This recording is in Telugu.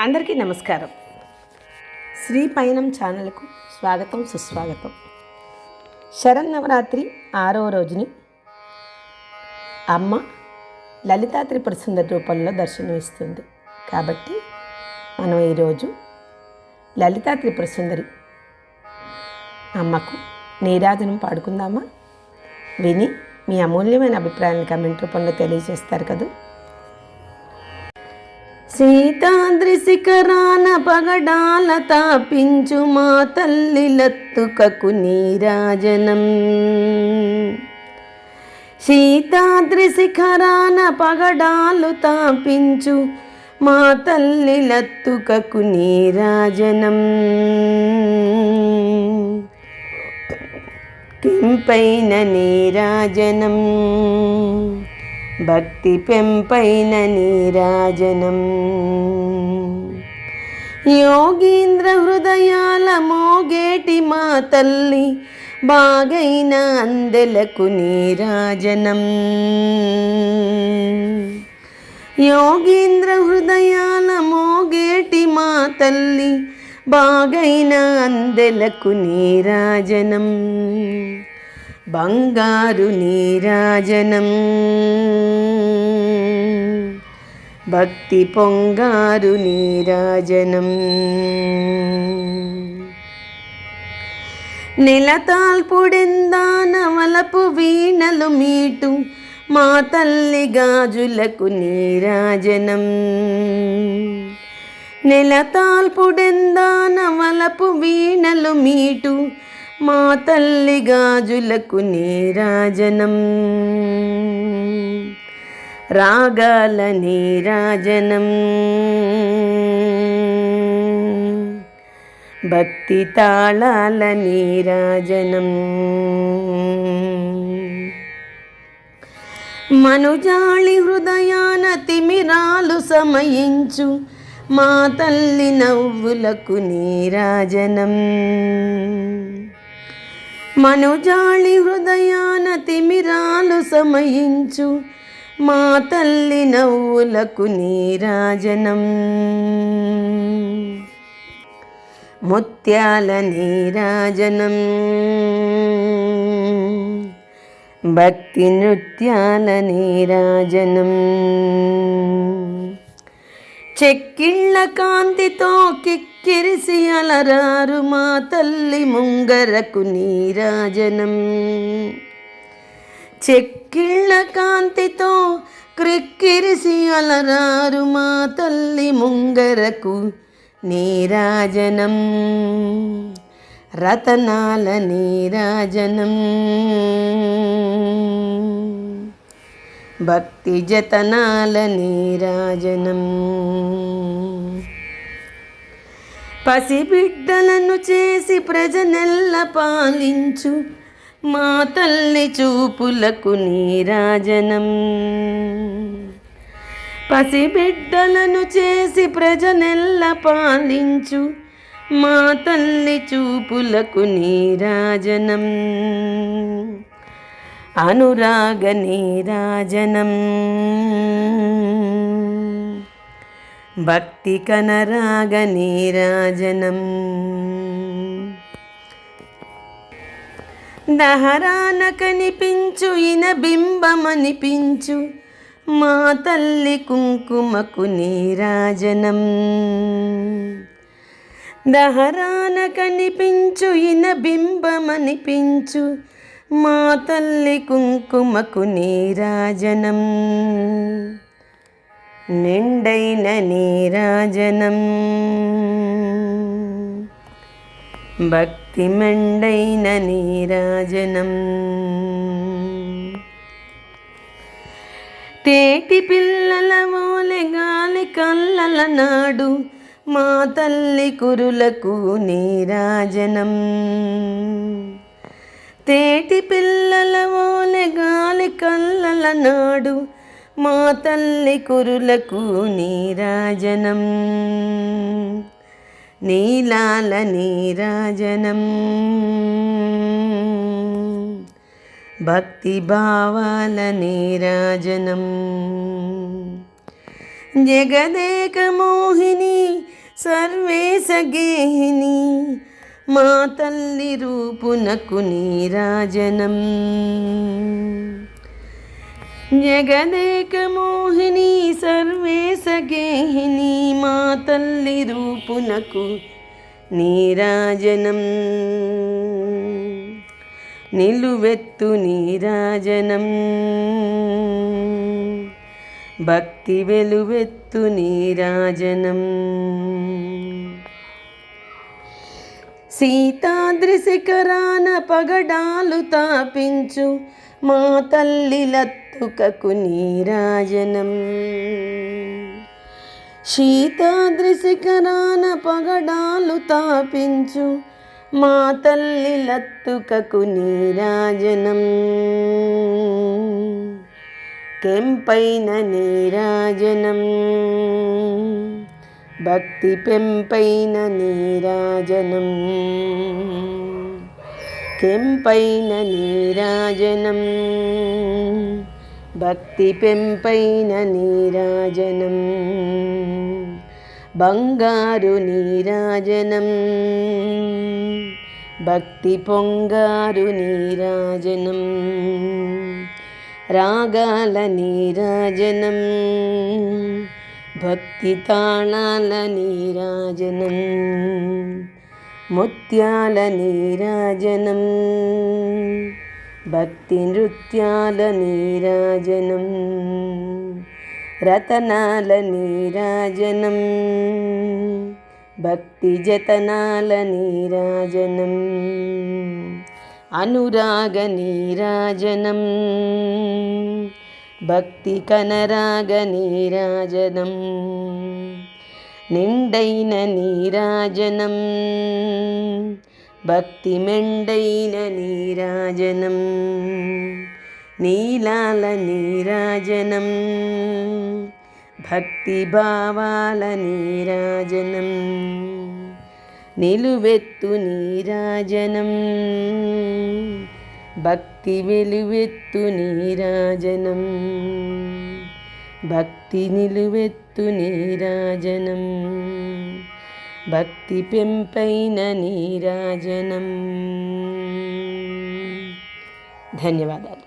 అందరికీ నమస్కారం. శ్రీ పయనం ఛానల్కు స్వాగతం సుస్వాగతం. శరన్నవరాత్రి ఆరో రోజుని అమ్మ లలితా త్రిపుర సుందరి రూపంలో దర్శనమిస్తుంది. కాబట్టి మనం ఈరోజు లలితా త్రిపుర సుందరి అమ్మకు నీరాజనం పాడుకుందామా? విని మీ అమూల్యమైన అభిప్రాయాన్ని కమెంట్ రూపంలో తెలియజేస్తారు కదా? సీతాద్రి శిఖరాన పగడాల తాపించు మా తల్లి లత్తుకకు నీరాజనం సీతాద్రి శిఖరాన పగడాలు తాపించు మా తల్లి లత్తుకకు నీరాజనం కింపైన నీరాజనం భక్తి పెంపైన నీరాజనం. యోగీంద్ర హృదయాల మోగేటి మా తల్లి బాగైన అందెలకు నీరాజనం. యోగీంద్ర హృదయాల మోగేటి మా తల్లి బాగైన అందెలకు నీరాజనం. బంగారు నీరాజనం. భక్తి పొంగారు నీరాజనం. నెలతాల్పుడెందానవలపు వీణలు మీటు మా తల్లి గాజులకు నీరాజనం. నెలతాల్పుడెందానవలపు వీణలు మీటు మా తల్లి గాజులకు నీరాజనం రాగాల నీరాజనం భక్తి తాళాల నీరాజనం మనుజాళి హృదయాన తిమిరాలు సమయించు మా తల్లి నవ్వులకు నీరాజనం మనుజాళి హృదయాన తిమిరాలు సమయించు మా తల్లి నవ్వులకు నీరాజనం ముత్యాల నీరాజనం భక్తి నృత్యాల నీరాజనం చెక్కిళ్ళ కాంతితో కిక్కిరిసి అలరారు మా తల్లి ముంగరకు నీరాజనం. చెక్కిళ్ళ కాంతితో క్రిక్కిరిసి అలరారు మా తల్లి ముంగరకు నీరాజనం. రతనాల నీరాజనం. భక్తి జతనాల నీరాజనం. పసిబిడ్డలను చేసి ప్రజనెల్ల పాలించు మా తల్లి చూపులకు నీరాజనం. పసిబిడ్డలను చేసి ప్రజనెల్ల పాలించు మా తల్లి చూపులకు నీరాజనం. అనురాగ నీరాజనం. భక్తి కనరాగ నీరాజనం. దహరాన కనిపించు ఇన బింబమనిపించు మా తల్లి కుంకుమకు నీరాజనం. దహరాన కనిపించు ఇన బింబమనిపించు మా తల్లి కుంకుమకు నీరాజనం. నిండైన నీరాజనం. భక్తి మెండైన నీరాజనం. తేటి పిల్లల ఓలె గాలి కల్లల నాడు మా తల్లి కురులకు నీరాజనం. తేటి పిల్లల ఓలె గాలి కల్లల నాడు మా తల్లి కురులకు నీరాజనం. నీలాల నీరాజనం. భక్తి భావాల నీరాజనం. జగదేక మోహిని సర్వేశ గేహిని మా తల్లి రూపునకు నీరాజనం జగదేక మోహిని సర్వేశగేహిని మా తల్లి రూపునకు నీరాజనం నిలువెత్తు నీరాజనం భక్తి వెలువెత్తు నీరాజనం సీతాద్రిశిఖరాన పగడాలు తాపించు మా తల్లి లత్తుకకు నీరాజనం. శీతాద్రిశిఖరాన పగడాలు తాపించు మా తల్లి లత్తుకకు నీరాజనం. కెంపైన నీరాజనం. భక్తి పెంపైన నీరాజనం. కెంపైన నీరాజనం. భక్తి పెంపైన నీరాజనం. బంగారు నీరాజనం. భక్తి పొంగారు నీరాజనం. రాగాల నీరాజనం. भक्तिताणालनीराजनम् मुत्यालनीराजनं भक्तिनृत्याल नीराजनं रतनालनीराजनं भक्तिजतनालनीराजनम् अनुरागनीराजनम्। భక్తి కనరాగ నీరాజనం నిండైన నీరాజనం భక్తి మెండైన నీరాజనం నీలాల నీరాజనం భక్తి భావాల నీరాజనం నిలువెత్తు నీరాజనం భక్తి భక్తి వెలువెత్తు నీరాజనం. భక్తి నిలువెత్తు నీరాజనం. భక్తి పెంపైన నీరాజనం. ధన్యవాదాలు.